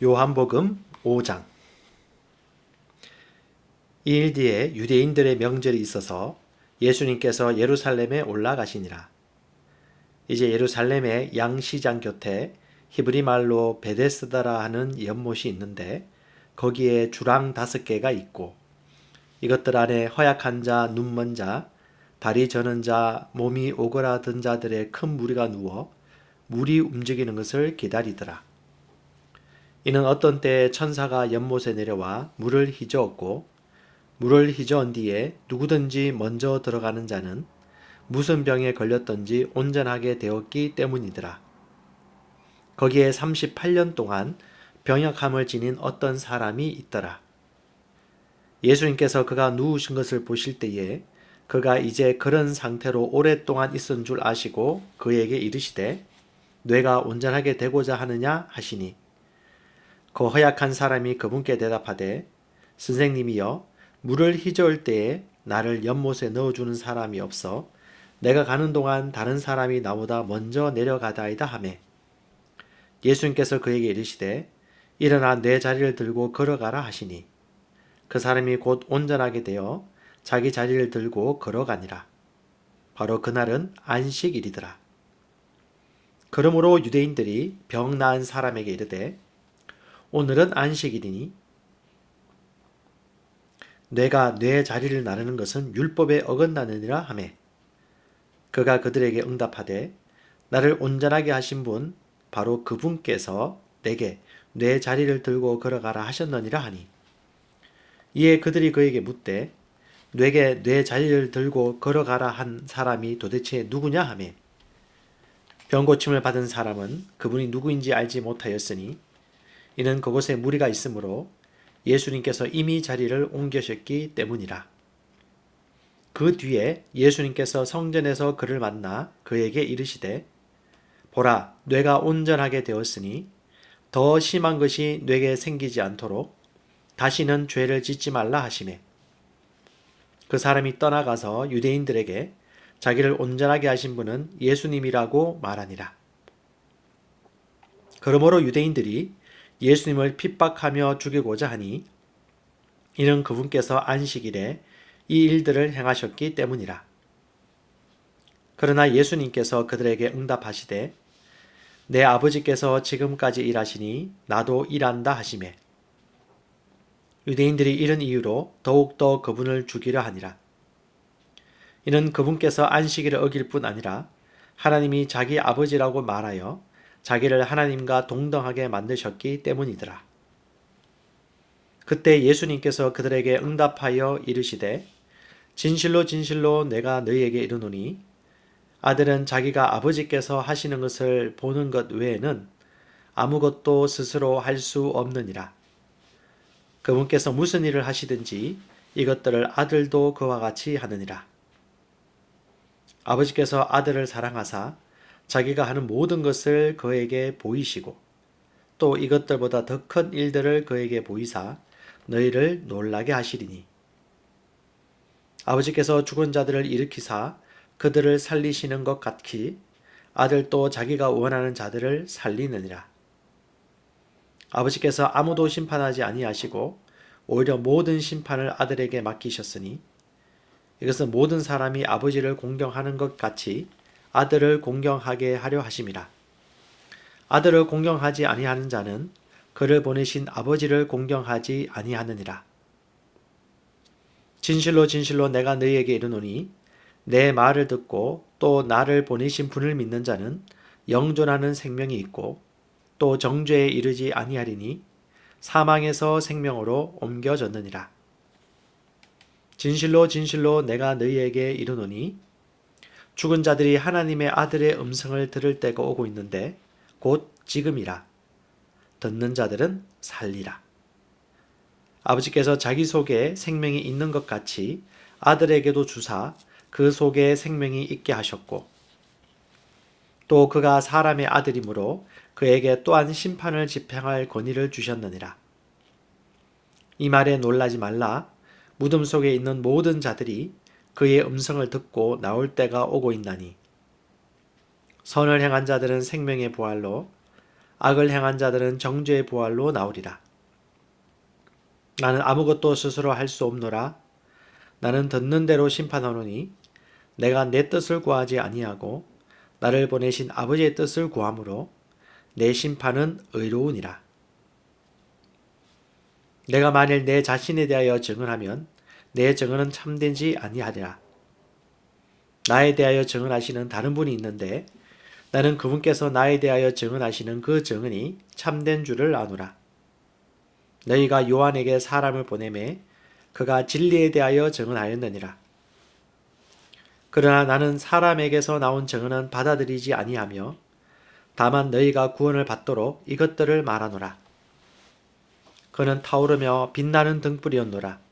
요한복음 5장 이일 뒤에 유대인들의 명절이 있어서 예수님께서 예루살렘에 올라가시니라. 이제 예루살렘의 양시장 곁에 히브리 말로 베데스다라 하는 연못이 있는데 거기에 주랑 다섯 개가 있고 이것들 안에 허약한 자, 눈먼 자, 다리 저는 자, 몸이 오그라든 자들의 큰 무리가 누워 물이 움직이는 것을 기다리더라. 이는 어떤 때에 천사가 연못에 내려와 물을 휘저었고 물을 휘저은 뒤에 누구든지 먼저 들어가는 자는 무슨 병에 걸렸던지 온전하게 되었기 때문이더라. 거기에 38년 동안 병약함을 지닌 어떤 사람이 있더라. 예수님께서 그가 누우신 것을 보실 때에 그가 이제 그런 상태로 오랫동안 있은 줄 아시고 그에게 이르시되 뇌가 온전하게 되고자 하느냐 하시니 그 허약한 사람이 그분께 대답하되 선생님이여 물을 휘저을 때에 나를 연못에 넣어주는 사람이 없어. 내가 가는 동안 다른 사람이 나보다 먼저 내려가다이다 하매. 예수님께서 그에게 이르시되 일어나 내 자리를 들고 걸어가라 하시니. 그 사람이 곧 온전하게 되어 자기 자리를 들고 걸어가니라. 바로 그날은 안식일이더라. 그러므로 유대인들이 병 나은 사람에게 이르되 오늘은 안식일이니 뇌가 뇌 자리를 나르는 것은 율법에 어긋나느니라 하매. 그가 그들에게 응답하되 나를 온전하게 하신 분 바로 그분께서 내게 뇌 자리를 들고 걸어가라 하셨느니라 하니. 이에 그들이 그에게 묻되 뇌게 뇌 자리를 들고 걸어가라 한 사람이 도대체 누구냐 하매. 병 고침을 받은 사람은 그분이 누구인지 알지 못하였으니 이는 그곳에 무리가 있으므로 예수님께서 이미 자리를 옮겨셨기 때문이라. 그 뒤에 예수님께서 성전에서 그를 만나 그에게 이르시되 보라 뇌가 온전하게 되었으니 더 심한 것이 뇌게 생기지 않도록 다시는 죄를 짓지 말라 하시매 그 사람이 떠나가서 유대인들에게 자기를 온전하게 하신 분은 예수님이라고 말하니라. 그러므로 유대인들이 예수님을 핍박하며 죽이고자 하니 이는 그분께서 안식일에 이 일들을 행하셨기 때문이라. 그러나 예수님께서 그들에게 응답하시되 내 아버지께서 지금까지 일하시니 나도 일한다 하시매 유대인들이 이런 이유로 더욱더 그분을 죽이려 하니라. 이는 그분께서 안식일을 어길 뿐 아니라 하나님이 자기 아버지라고 말하여 자기를 하나님과 동등하게 만드셨기 때문이더라. 그때 예수님께서 그들에게 응답하여 이르시되 진실로 진실로 내가 너희에게 이르노니 아들은 자기가 아버지께서 하시는 것을 보는 것 외에는 아무것도 스스로 할 수 없느니라. 그분께서 무슨 일을 하시든지 이것들을 아들도 그와 같이 하느니라. 아버지께서 아들을 사랑하사 자기가 하는 모든 것을 그에게 보이시고 또 이것들보다 더 큰 일들을 그에게 보이사 너희를 놀라게 하시리니. 아버지께서 죽은 자들을 일으키사 그들을 살리시는 것 같이 아들도 자기가 원하는 자들을 살리느니라. 아버지께서 아무도 심판하지 아니하시고 오히려 모든 심판을 아들에게 맡기셨으니 이것은 모든 사람이 아버지를 공경하는 것 같이 아들을 공경하게 하려 하심이라. 아들을 공경하지 아니하는 자는 그를 보내신 아버지를 공경하지 아니하느니라. 진실로 진실로 내가 너희에게 이르노니 내 말을 듣고 또 나를 보내신 분을 믿는 자는 영존하는 생명이 있고 또 정죄에 이르지 아니하리니 사망에서 생명으로 옮겨졌느니라. 진실로 진실로 내가 너희에게 이르노니 죽은 자들이 하나님의 아들의 음성을 들을 때가 오고 있는데 곧 지금이라. 듣는 자들은 살리라. 아버지께서 자기 속에 생명이 있는 것 같이 아들에게도 주사 그 속에 생명이 있게 하셨고 또 그가 사람의 아들이므로 그에게 또한 심판을 집행할 권위를 주셨느니라. 이 말에 놀라지 말라. 무덤 속에 있는 모든 자들이 그의 음성을 듣고 나올 때가 오고 있나니 선을 행한 자들은 생명의 부활로 악을 행한 자들은 정죄의 부활로 나오리라. 나는 아무것도 스스로 할 수 없노라. 나는 듣는 대로 심판하노니 내가 내 뜻을 구하지 아니하고 나를 보내신 아버지의 뜻을 구함으로 내 심판은 의로우니라. 내가 만일 내 자신에 대하여 증언하면 내 증언은 참되지 아니하리라. 나에 대하여 증언하시는 다른 분이 있는데 나는 그분께서 나에 대하여 증언하시는 그 증언이 참된 줄을 아노라. 너희가 요한에게 사람을 보내매 그가 진리에 대하여 증언하였느니라. 그러나 나는 사람에게서 나온 증언은 받아들이지 아니하며 다만 너희가 구원을 받도록 이것들을 말하노라. 그는 타오르며 빛나는 등불이었노라.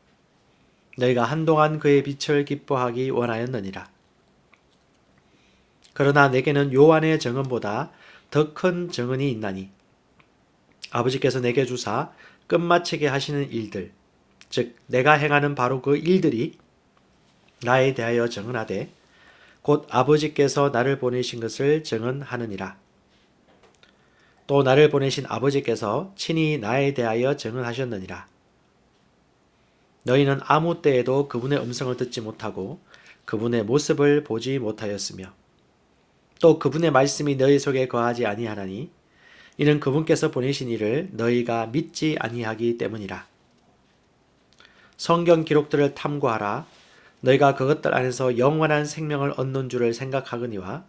너희가 한동안 그의 빛을 기뻐하기 원하였느니라. 그러나 내게는 요한의 증언보다 더큰 증언이 있나니 아버지께서 내게 주사 끝마치게 하시는 일들 즉 내가 행하는 바로 그 일들이 나에 대하여 증언하되 곧 아버지께서 나를 보내신 것을 증언하느니라. 또 나를 보내신 아버지께서 친히 나에 대하여 증언하셨느니라. 너희는 아무 때에도 그분의 음성을 듣지 못하고 그분의 모습을 보지 못하였으며 또 그분의 말씀이 너희 속에 거하지 아니하나니 이는 그분께서 보내신 이를 너희가 믿지 아니하기 때문이라. 성경 기록들을 탐구하라. 너희가 그것들 안에서 영원한 생명을 얻는 줄을 생각하거니와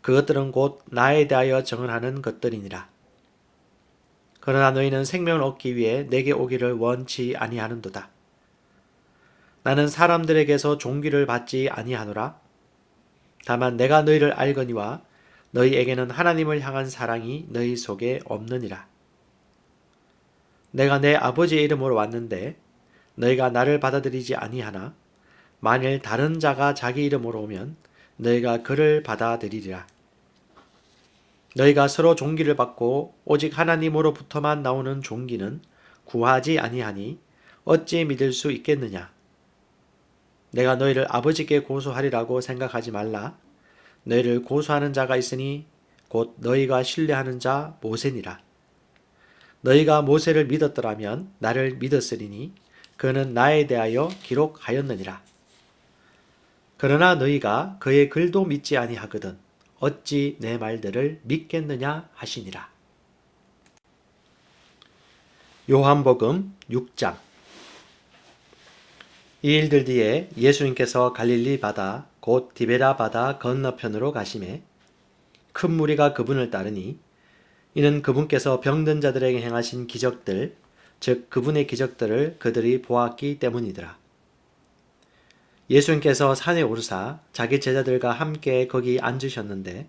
그것들은 곧 나에 대하여 정언하는 것들이니라. 그러나 너희는 생명을 얻기 위해 내게 오기를 원치 아니하는도다. 나는 사람들에게서 종기를 받지 아니하노라. 다만 내가 너희를 알거니와 너희에게는 하나님을 향한 사랑이 너희 속에 없느니라. 내가 내 아버지의 이름으로 왔는데 너희가 나를 받아들이지 아니하나 만일 다른 자가 자기 이름으로 오면 너희가 그를 받아들이리라. 너희가 서로 종기를 받고 오직 하나님으로부터만 나오는 종기는 구하지 아니하니 어찌 믿을 수 있겠느냐? 내가 너희를 아버지께 고소하리라고 생각하지 말라. 너희를 고소하는 자가 있으니 곧 너희가 신뢰하는 자 모세니라. 너희가 모세를 믿었더라면 나를 믿었으리니 그는 나에 대하여 기록하였느니라. 그러나 너희가 그의 글도 믿지 아니하거든 어찌 내 말들을 믿겠느냐 하시니라. 요한복음 6장 이 일들 뒤에 예수님께서 갈릴리 바다 곧 디베라 바다 건너편으로 가심에 큰 무리가 그분을 따르니 이는 그분께서 병든 자들에게 행하신 기적들 즉 그분의 기적들을 그들이 보았기 때문이더라. 예수님께서 산에 오르사 자기 제자들과 함께 거기 앉으셨는데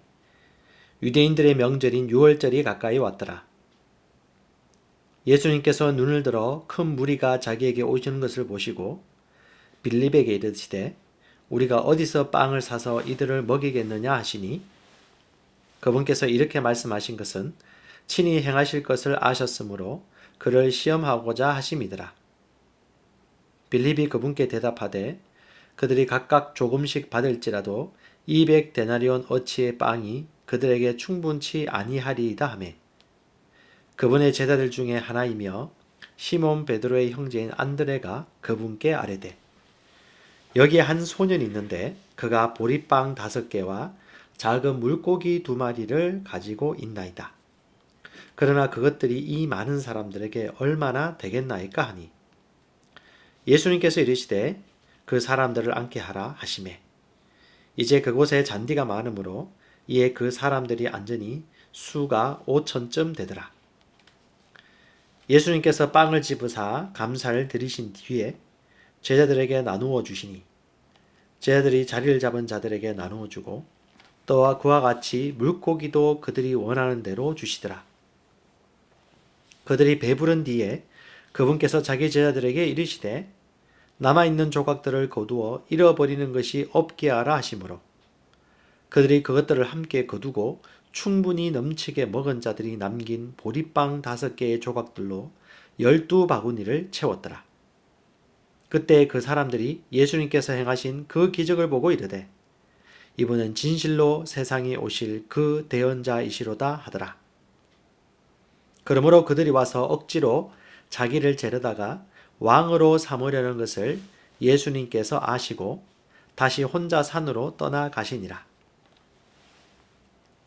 유대인들의 명절인 유월절이 가까이 왔더라. 예수님께서 눈을 들어 큰 무리가 자기에게 오시는 것을 보시고 빌립에게 이르시되 우리가 어디서 빵을 사서 이들을 먹이겠느냐 하시니 그분께서 이렇게 말씀하신 것은 친히 행하실 것을 아셨으므로 그를 시험하고자 하심이더라. 빌립이 그분께 대답하되 그들이 각각 조금씩 받을지라도 200 데나리온 어치의 빵이 그들에게 충분치 아니하리이다 하매 그분의 제자들 중에 하나이며 시몬 베드로의 형제인 안드레가 그분께 아뢰되 여기에 한 소년이 있는데 그가 보리빵 다섯 개와 작은 물고기 두 마리를 가지고 있나이다. 그러나 그것들이 이 많은 사람들에게 얼마나 되겠나이까 하니 예수님께서 이르시되 그 사람들을 앉게 하라 하심에 이제 그곳에 잔디가 많으므로 이에 그 사람들이 앉으니 수가 오천쯤 되더라. 예수님께서 빵을 집으사 감사를 드리신 뒤에 제자들에게 나누어 주시니 제자들이 자리를 잡은 자들에게 나누어 주고 또한 그와 같이 물고기도 그들이 원하는 대로 주시더라. 그들이 배부른 뒤에 그분께서 자기 제자들에게 이르시되 남아 있는 조각들을 거두어 잃어버리는 것이 없게 하라 하시므로 그들이 그것들을 함께 거두고 충분히 넘치게 먹은 자들이 남긴 보리빵 다섯 개의 조각들로 열두 바구니를 채웠더라. 그때 그 사람들이 예수님께서 행하신 그 기적을 보고 이르되 이분은 진실로 세상에 오실 그 대언자이시로다 하더라. 그러므로 그들이 와서 억지로 자기를 재려다가 왕으로 삼으려는 것을 예수님께서 아시고 다시 혼자 산으로 떠나 가시니라.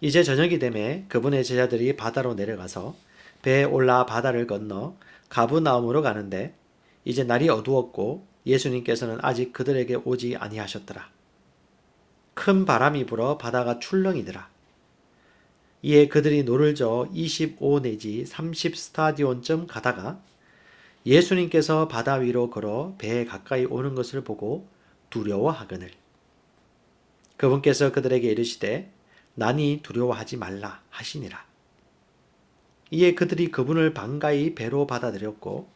이제 저녁이 되매 그분의 제자들이 바다로 내려가서 배에 올라 바다를 건너 가브나움으로 가는데 이제 날이 어두웠고 예수님께서는 아직 그들에게 오지 아니하셨더라. 큰 바람이 불어 바다가 출렁이더라. 이에 그들이 노를 저어 25 내지 30 스타디온쯤 가다가 예수님께서 바다 위로 걸어 배에 가까이 오는 것을 보고 두려워하거늘. 그분께서 그들에게 이르시되 난이 두려워하지 말라 하시니라. 이에 그들이 그분을 반가이 배로 받아들였고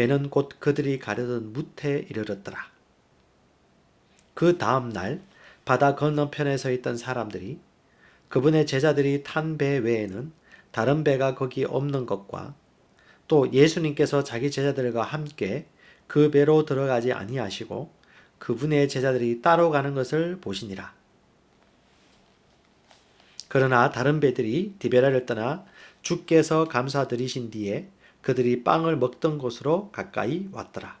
배는 곧 그들이 가려던 무태에 이르렀더라. 그 다음 날 바다 건너편에 서 있던 사람들이 그분의 제자들이 탄 배 외에는 다른 배가 거기 없는 것과 또 예수님께서 자기 제자들과 함께 그 배로 들어가지 아니하시고 그분의 제자들이 따로 가는 것을 보시니라. 그러나 다른 배들이 디베라를 떠나 주께서 감사드리신 뒤에 그들이 빵을 먹던 곳으로 가까이 왔더라.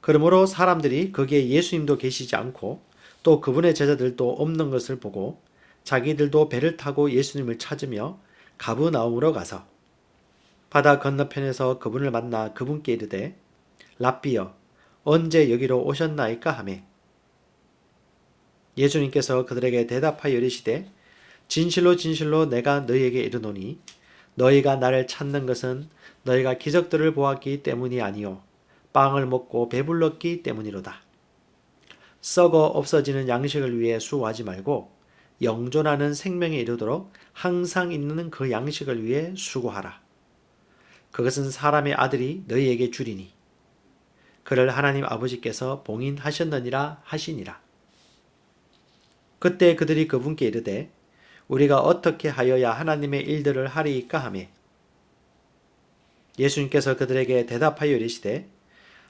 그러므로 사람들이 거기에 예수님도 계시지 않고 또 그분의 제자들도 없는 것을 보고 자기들도 배를 타고 예수님을 찾으며 가브나움으로 가서 바다 건너편에서 그분을 만나 그분께 이르되 랍비여 언제 여기로 오셨나이까 하매 예수님께서 그들에게 대답하여 이르시되 진실로 진실로 내가 너희에게 이르노니 너희가 나를 찾는 것은 너희가 기적들을 보았기 때문이 아니요 빵을 먹고 배불렀기 때문이로다. 썩어 없어지는 양식을 위해 수고하지 말고 영존하는 생명에 이르도록 항상 있는 그 양식을 위해 수고하라. 그것은 사람의 아들이 너희에게 주리니 그를 하나님 아버지께서 봉인하셨느니라 하시니라. 그때 그들이 그분께 이르되 우리가 어떻게 하여야 하나님의 일들을 하리이까 하매 예수님께서 그들에게 대답하여 이르시되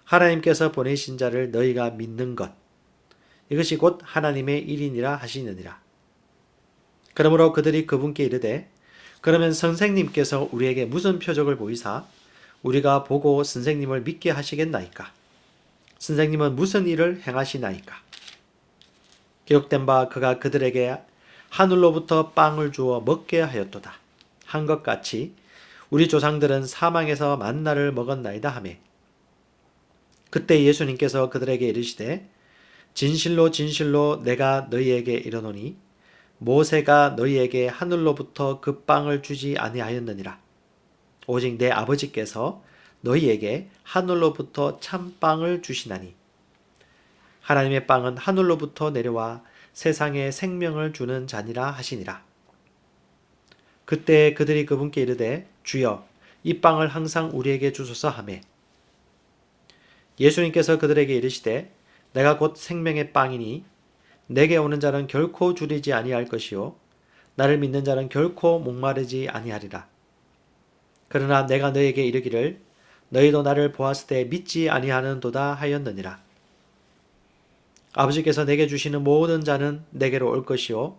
하나님께서 보내신 자를 너희가 믿는 것 이것이 곧 하나님의 일이니라 하시느니라. 그러므로 그들이 그분께 이르되 그러면 선생님께서 우리에게 무슨 표적을 보이사 우리가 보고 선생님을 믿게 하시겠나이까? 선생님은 무슨 일을 행하시나이까? 기록된 바 그가 그들에게 하늘로부터 빵을 주어 먹게 하였도다. 한 것 같이 우리 조상들은 사망에서 만나를 먹었나이다 하매 그때 예수님께서 그들에게 이르시되 진실로 진실로 내가 너희에게 이르노니 모세가 너희에게 하늘로부터 그 빵을 주지 아니하였느니라 오직 내 아버지께서 너희에게 하늘로부터 참 빵을 주시나니 하나님의 빵은 하늘로부터 내려와 세상에 생명을 주는 잔이라 하시니라. 그때 그들이 그분께 이르되 주여 이 빵을 항상 우리에게 주소서 하매 예수님께서 그들에게 이르시되 내가 곧 생명의 빵이니 내게 오는 자는 결코 줄이지 아니할 것이요 나를 믿는 자는 결코 목마르지 아니하리라. 그러나 내가 너에게 이르기를 너희도 나를 보았을 때 믿지 아니하는도다 하였느니라. 아버지께서 내게 주시는 모든 자는 내게로 올 것이요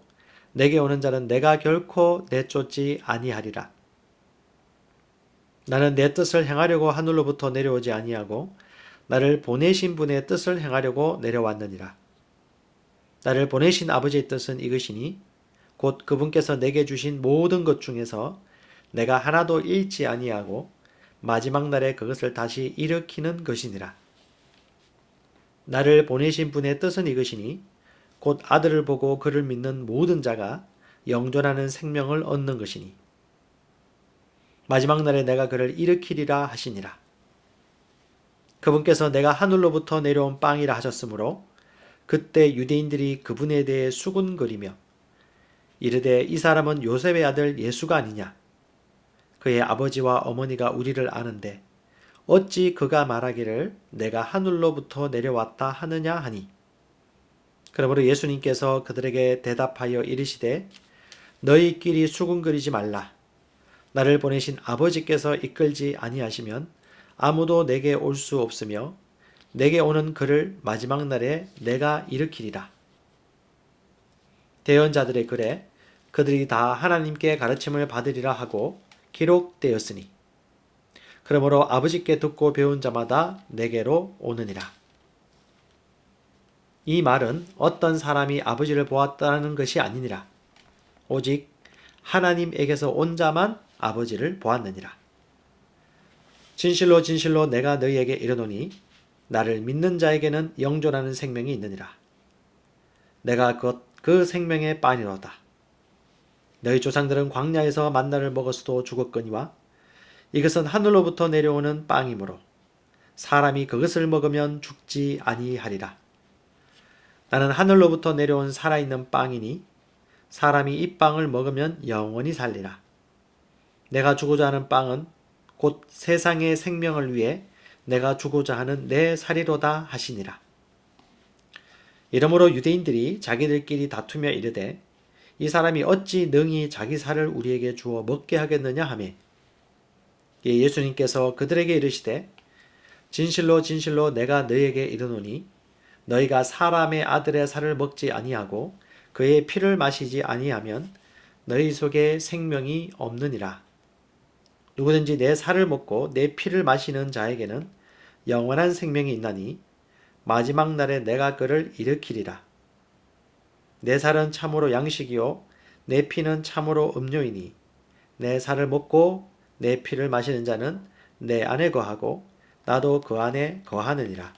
내게 오는 자는 내가 결코 내쫓지 아니하리라. 나는 내 뜻을 행하려고 하늘로부터 내려오지 아니하고 나를 보내신 분의 뜻을 행하려고 내려왔느니라. 나를 보내신 아버지의 뜻은 이것이니 곧 그분께서 내게 주신 모든 것 중에서 내가 하나도 잃지 아니하고 마지막 날에 그것을 다시 일으키는 것이니라. 나를 보내신 분의 뜻은 이것이니 곧 아들을 보고 그를 믿는 모든 자가 영존하는 생명을 얻는 것이니 마지막 날에 내가 그를 일으키리라 하시니라. 그분께서 내가 하늘로부터 내려온 빵이라 하셨으므로 그때 유대인들이 그분에 대해 수군거리며 이르되 이 사람은 요셉의 아들 예수가 아니냐 그의 아버지와 어머니가 우리를 아는데 어찌 그가 말하기를 내가 하늘로부터 내려왔다 하느냐 하니? 그러므로 예수님께서 그들에게 대답하여 이르시되 너희끼리 수군거리지 말라. 나를 보내신 아버지께서 이끌지 아니하시면 아무도 내게 올 수 없으며 내게 오는 그를 마지막 날에 내가 일으키리라. 대언자들의 글에 그들이 다 하나님께 가르침을 받으리라 하고 기록되었으니 그러므로 아버지께 듣고 배운 자마다 내게로 오느니라. 이 말은 어떤 사람이 아버지를 보았다는 것이 아니니라. 오직 하나님에게서 온 자만 아버지를 보았느니라. 진실로 진실로 내가 너희에게 이르노니 나를 믿는 자에게는 영존하는 생명이 있느니라. 내가 그, 그 생명의 빵이로다. 너희 조상들은 광야에서 만나를 먹었어도 죽었거니와 이것은 하늘로부터 내려오는 빵이므로 사람이 그것을 먹으면 죽지 아니하리라. 나는 하늘로부터 내려온 살아있는 빵이니 사람이 이 빵을 먹으면 영원히 살리라. 내가 주고자 하는 빵은 곧 세상의 생명을 위해 내가 주고자 하는 내 살이로다 하시니라. 이러므로 유대인들이 자기들끼리 다투며 이르되 이 사람이 어찌 능히 자기 살을 우리에게 주어 먹게 하겠느냐 하매 예, 예수님께서 그들에게 이르시되 진실로 진실로 내가 너희에게 이르노니 너희가 사람의 아들의 살을 먹지 아니하고 그의 피를 마시지 아니하면 너희 속에 생명이 없느니라. 누구든지 내 살을 먹고 내 피를 마시는 자에게는 영원한 생명이 있나니 마지막 날에 내가 그를 일으키리라. 내 살은 참으로 양식이요 내 피는 참으로 음료이니 내 살을 먹고 내 피를 마시는 자는 내 안에 거하고 나도 그 안에 거하느니라.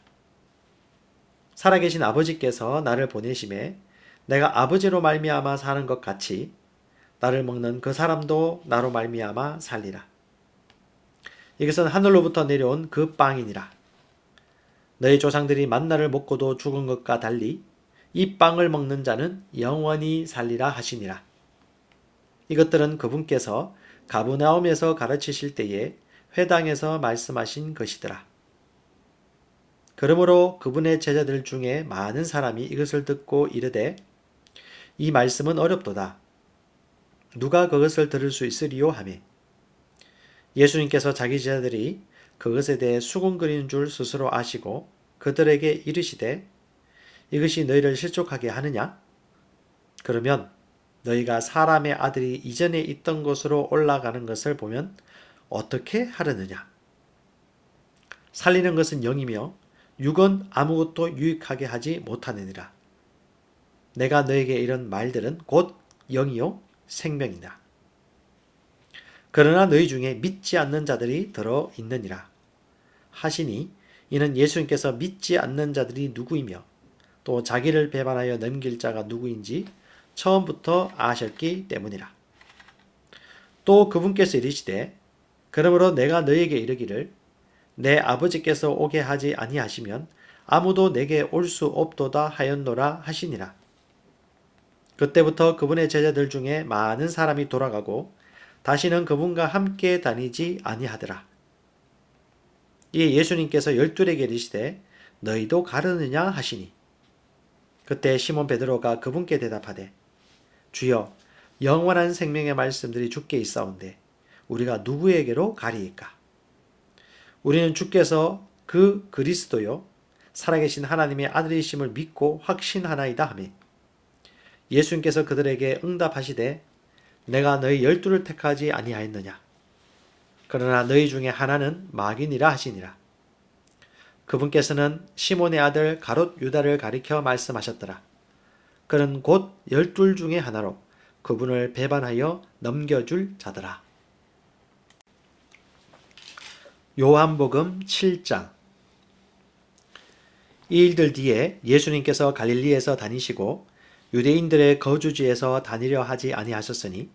살아계신 아버지께서 나를 보내심에 내가 아버지로 말미암아 사는 것 같이 나를 먹는 그 사람도 나로 말미암아 살리라. 이것은 하늘로부터 내려온 그 빵이니라. 너희 조상들이 만나를 먹고도 죽은 것과 달리 이 빵을 먹는 자는 영원히 살리라 하시니라. 이것들은 그분께서 가브나움에서 가르치실 때에 회당에서 말씀하신 것이더라. 그러므로 그분의 제자들 중에 많은 사람이 이것을 듣고 이르되 이 말씀은 어렵도다. 누가 그것을 들을 수 있으리요 하매 예수님께서 자기 제자들이 그것에 대해 수군거리는 줄 스스로 아시고 그들에게 이르시되 이것이 너희를 실족하게 하느냐? 그러면 너희가 사람의 아들이 이전에 있던 곳으로 올라가는 것을 보면 어떻게 하려느냐? 살리는 것은 영이며 육은 아무것도 유익하게 하지 못하느니라. 내가 너에게 이런 말들은 곧 영이요 생명이다. 그러나 너희 중에 믿지 않는 자들이 들어 있느니라. 하시니 이는 예수님께서 믿지 않는 자들이 누구이며 또 자기를 배반하여 넘길 자가 누구인지 처음부터 아셨기 때문이라. 또 그분께서 이르시되 그러므로 내가 너에게 이르기를 내 아버지께서 오게 하지 아니하시면 아무도 내게 올 수 없도다 하였노라 하시니라. 그때부터 그분의 제자들 중에 많은 사람이 돌아가고 다시는 그분과 함께 다니지 아니하더라. 이에 예수님께서 열둘에게 이르시되 너희도 가르느냐 하시니 그때 시몬 베드로가 그분께 대답하되 주여 영원한 생명의 말씀들이 주께 있사온데 우리가 누구에게로 가리이까? 우리는 주께서 그 그리스도요 살아계신 하나님의 아들이심을 믿고 확신하나이다 하며 예수님께서 그들에게 응답하시되 내가 너희 열두를 택하지 아니하였느냐? 그러나 너희 중에 하나는 마귀니라 하시니라. 그분께서는 시몬의 아들 가롯 유다를 가리켜 말씀하셨더라 그는 곧 열둘 중에 하나로 그분을 배반하여 넘겨줄 자더라 요한복음 7장 이 일들 뒤에 예수님께서 갈릴리에서 다니시고 유대인들의 거주지에서 다니려 하지 아니하셨으니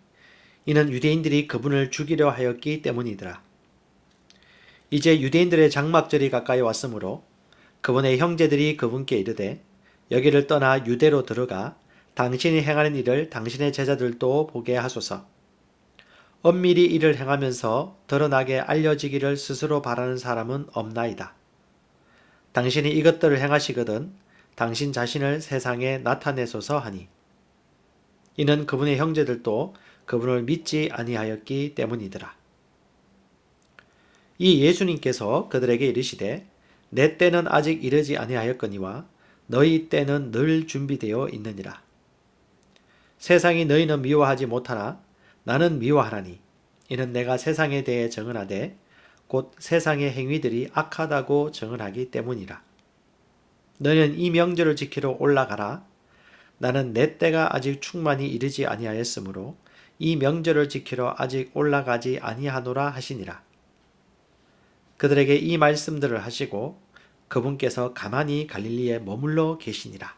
이는 유대인들이 그분을 죽이려 하였기 때문이더라. 이제 유대인들의 장막절이 가까이 왔으므로 그분의 형제들이 그분께 이르되 여기를 떠나 유대로 들어가 당신이 행하는 일을 당신의 제자들도 보게 하소서. 엄밀히 이를 행하면서 드러나게 알려지기를 스스로 바라는 사람은 없나이다. 당신이 이것들을 행하시거든 당신 자신을 세상에 나타내소서 하니 이는 그분의 형제들도 그분을 믿지 아니하였기 때문이더라. 이 예수님께서 그들에게 이르시되 내 때는 아직 이르지 아니하였거니와 너희 때는 늘 준비되어 있느니라. 세상이 너희는 미워하지 못하나 나는 미워하나니 이는 내가 세상에 대해 정언하되 곧 세상의 행위들이 악하다고 정언하기 때문이라. 너는 이 명절을 지키러 올라가라. 나는 내 때가 아직 충만히 이르지 아니하였으므로 이 명절을 지키러 아직 올라가지 아니하노라 하시니라. 그들에게 이 말씀들을 하시고 그분께서 가만히 갈릴리에 머물러 계시니라.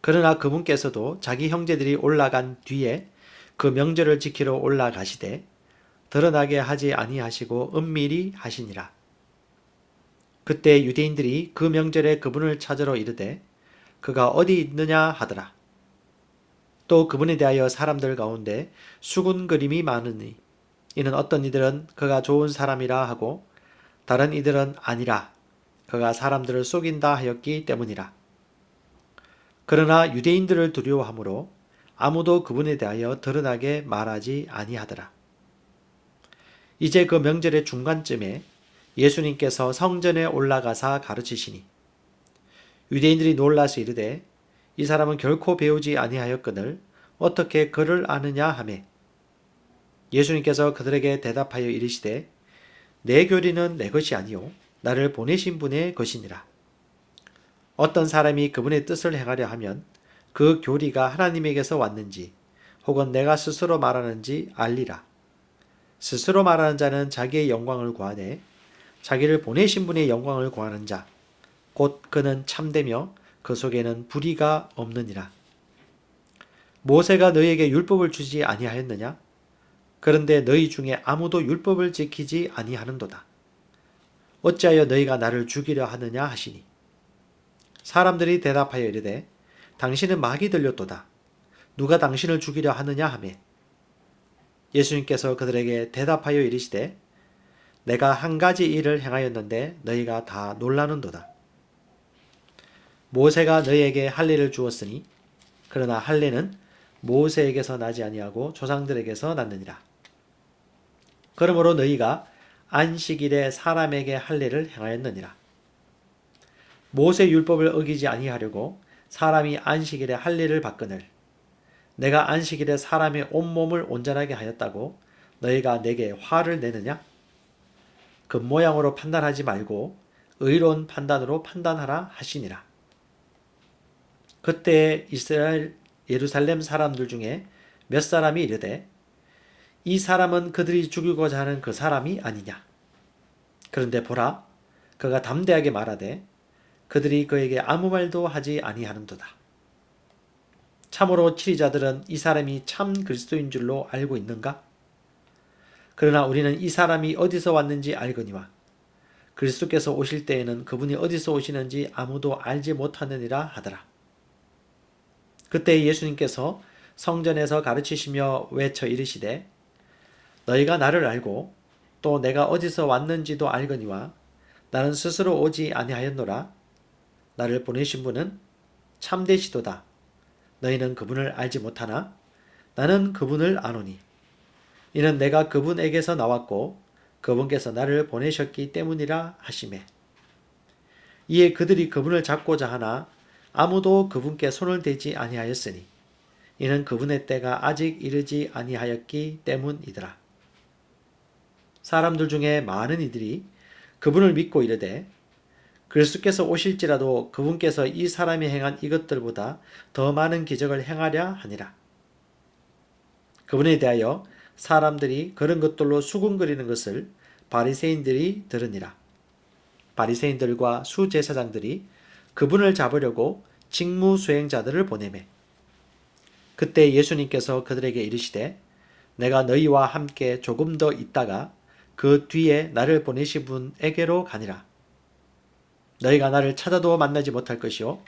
그러나 그분께서도 자기 형제들이 올라간 뒤에 그 명절을 지키러 올라가시되 드러나게 하지 아니하시고 은밀히 하시니라. 그때 유대인들이 그 명절에 그분을 찾으러 이르되 그가 어디 있느냐 하더라. 또 그분에 대하여 사람들 가운데 수군 그림이 많으니 이는 어떤 이들은 그가 좋은 사람이라 하고 다른 이들은 아니라 그가 사람들을 속인다 하였기 때문이라. 그러나 유대인들을 두려워하므로 아무도 그분에 대하여 드러나게 말하지 아니하더라. 이제 그 명절의 중간쯤에 예수님께서 성전에 올라가사 가르치시니 유대인들이 놀라서 이르되 이 사람은 결코 배우지 아니하였거늘 어떻게 그를 아느냐 하매 예수님께서 그들에게 대답하여 이르시되 내 교리는 내 것이 아니요 나를 보내신 분의 것이니라 어떤 사람이 그분의 뜻을 행하려 하면 그 교리가 하나님에게서 왔는지 혹은 내가 스스로 말하는지 알리라 스스로 말하는 자는 자기의 영광을 구하되 자기를 보내신 분의 영광을 구하는 자 곧 그는 참되며 그 속에는 불의가 없느니라. 모세가 너희에게 율법을 주지 아니하였느냐? 그런데 너희 중에 아무도 율법을 지키지 아니하는도다. 어찌하여 너희가 나를 죽이려 하느냐 하시니 사람들이 대답하여 이르되 당신은 막이 들렸도다. 누가 당신을 죽이려 하느냐 하매 예수님께서 그들에게 대답하여 이르시되 내가 한 가지 일을 행하였는데 너희가 다 놀라는도다. 모세가 너희에게 할례를 주었으니 그러나 할례는 모세에게서 나지 아니하고 조상들에게서 났느니라. 그러므로 너희가 안식일에 사람에게 할례를 행하였느니라. 모세 율법을 어기지 아니하려고 사람이 안식일에 할례를 받거늘 내가 안식일에 사람의 온몸을 온전하게 하였다고 너희가 내게 화를 내느냐? 그 모양으로 판단하지 말고 의로운 판단으로 판단하라 하시니라. 그때 이스라엘 예루살렘 사람들 중에 몇 사람이 이르되 이 사람은 그들이 죽이고자 하는 그 사람이 아니냐. 그런데 보라 그가 담대하게 말하되 그들이 그에게 아무 말도 하지 아니하는도다. 참으로 치리자들은 이 사람이 참 그리스도인 줄로 알고 있는가? 그러나 우리는 이 사람이 어디서 왔는지 알거니와 그리스도께서 오실 때에는 그분이 어디서 오시는지 아무도 알지 못하느니라 하더라. 그때 예수님께서 성전에서 가르치시며 외쳐 이르시되 너희가 나를 알고 또 내가 어디서 왔는지도 알거니와 나는 스스로 오지 아니하였노라. 나를 보내신 분은 참되시도다. 너희는 그분을 알지 못하나? 나는 그분을 아노니. 이는 내가 그분에게서 나왔고 그분께서 나를 보내셨기 때문이라 하심에. 이에 그들이 그분을 잡고자 하나 아무도 그분께 손을 대지 아니하였으니 이는 그분의 때가 아직 이르지 아니하였기 때문이더라. 사람들 중에 많은 이들이 그분을 믿고 이르되 그리스도께서 오실지라도 그분께서 이 사람이 행한 이것들보다 더 많은 기적을 행하려 하니라. 그분에 대하여 사람들이 그런 것들로 수군거리는 것을 바리새인들이 들으니라. 바리새인들과 수제사장들이 그분을 잡으려고 직무 수행자들을 보내매 그때 예수님께서 그들에게 이르시되 내가 너희와 함께 조금 더 있다가 그 뒤에 나를 보내신 분에게로 가니라. 너희가 나를 찾아도 만나지 못할 것이요.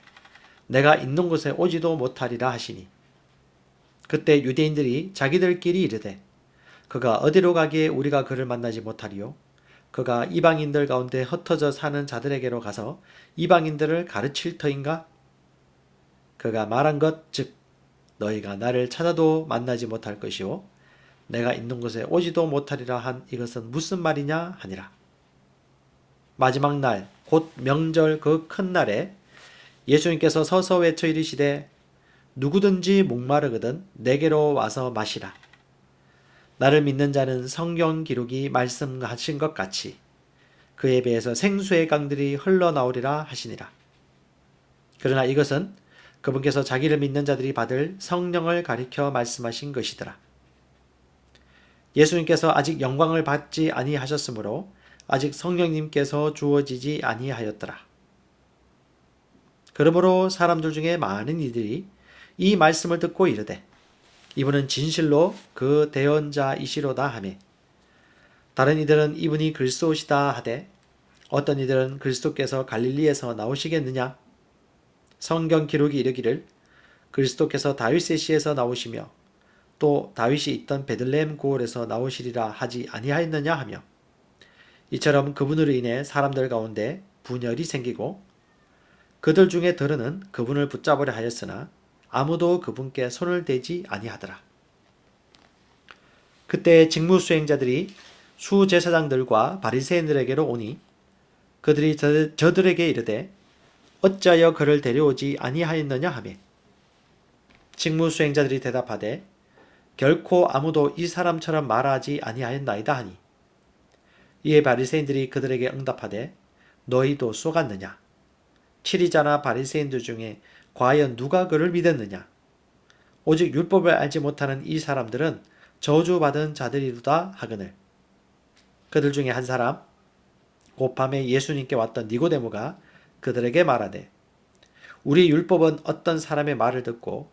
내가 있는 곳에 오지도 못하리라 하시니. 그때 유대인들이 자기들끼리 이르되 그가 어디로 가기에 우리가 그를 만나지 못하리요? 그가 이방인들 가운데 흩어져 사는 자들에게로 가서 이방인들을 가르칠 터인가? 그가 말한 것 즉 너희가 나를 찾아도 만나지 못할 것이요 내가 있는 곳에 오지도 못하리라 한 이것은 무슨 말이냐 하니라 마지막 날 곧 명절 그 큰 날에 예수님께서 서서 외쳐 이르시되 누구든지 목마르거든 내게로 와서 마시라. 나를 믿는 자는 성경 기록이 말씀하신 것 같이 그에 비해서 생수의 강들이 흘러나오리라 하시니라. 그러나 이것은 그분께서 자기를 믿는 자들이 받을 성령을 가리켜 말씀하신 것이더라. 예수님께서 아직 영광을 받지 아니하셨으므로 아직 성령님께서 주어지지 아니하였더라. 그러므로 사람들 중에 많은 이들이 이 말씀을 듣고 이르되 이분은 진실로 그 대언자이시로다 하매 다른 이들은 이분이 그리스도시다 하되 어떤 이들은 그리스도께서 갈릴리에서 나오시겠느냐 성경 기록이 이르기를 그리스도께서 다윗의 시에서 나오시며 또 다윗이 있던 베들레헴 고을에서 나오시리라 하지 아니하였느냐 하며 이처럼 그분으로 인해 사람들 가운데 분열이 생기고 그들 중에 들은은 그분을 붙잡으려 하였으나 아무도 그분께 손을 대지 아니하더라. 그때 직무 수행자들이 수 제사장들과 바리새인들에게로 오니 그들이 저, 저들에게 이르되 어찌하여 그를 데려오지 아니하였느냐 하며 직무 수행자들이 대답하되 결코 아무도 이 사람처럼 말하지 아니하였나이다 하니. 이에 바리새인들이 그들에게 응답하되 너희도 쏘갔느냐? 치리자나 바리새인들 중에 과연 누가 그를 믿었느냐? 오직 율법을 알지 못하는 이 사람들은 저주받은 자들이로다 하거늘. 그들 중에 한 사람 곧 밤에 예수님께 왔던 니고데모가 그들에게 말하되 우리 율법은 어떤 사람의 말을 듣고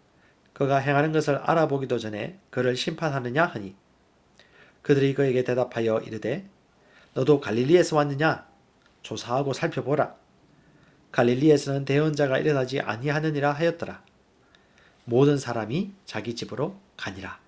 그가 행하는 것을 알아보기도 전에 그를 심판하느냐 하니 그들이 그에게 대답하여 이르되 너도 갈릴리에서 왔느냐? 조사하고 살펴보라. 갈릴리에서는 대언자가 일어나지 아니하느니라 하였더라. 모든 사람이 자기 집으로 가니라